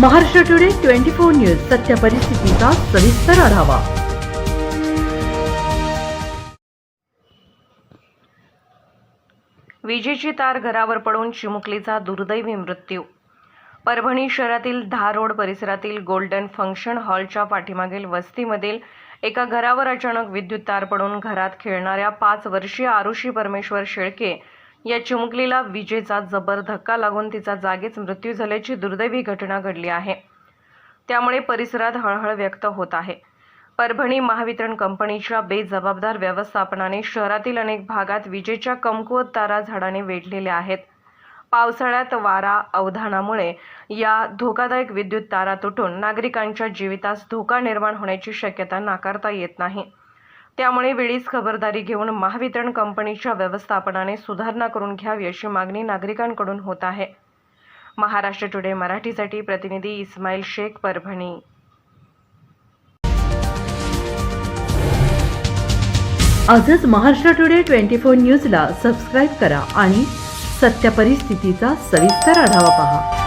Maharashtra today twenty four news सत्य परिस्थितीचा सविस्तर आढावा. विजेची तार घरावर पडून चिमुकलीचा दुर्दैवी मृत्यू. परभणी शहरातील धारोड रोड परिसरातील गोल्डन फंक्शन हॉलच्या पाठीमागील वस्तीमधील एका घरावर अचानक विद्युत तार पडून घरात खेळणाऱ्या पाच वर्षीय आरुषी परमेश्वर शेळके या चिमुकलीला विजेचा जबर धक्का लागून तिचा जागीच मृत्यू झाल्याची दुर्दैवी घटना घडली आहे. त्यामुळे परिसरात हळहळ व्यक्त होत आहे. परभणी महावितरण कंपनीच्या बेजबाबदार व्यवस्थापनाने शहरातील अनेक भागात विजेच्या कमकुवत तारा झाडाने वेढलेल्या आहेत. पावसाळ्यात वारा अवधानामुळे या धोकादायक विद्युत तारा तुटून नागरिकांच्या जीवितास धोका निर्माण होण्याची शक्यता नाकारता येत नाही. त्यामुळे वेळीच खबरदारी घेऊन महावितरण कंपनीच्या व्यवस्थापनाने सुधारणा करून घ्यावी अशी मागणी नागरिकांकडून होत आहे. महाराष्ट्र टुडे मराठीसाठी प्रतिनिधी इस्माईल शेख परभणी. आजच महाराष्ट्र टुडे ट्वेंटी फोर न्यूजला सबस्क्राईब करा आणि सत्य परिस्थितीचा सविस्तर आढावा पहा.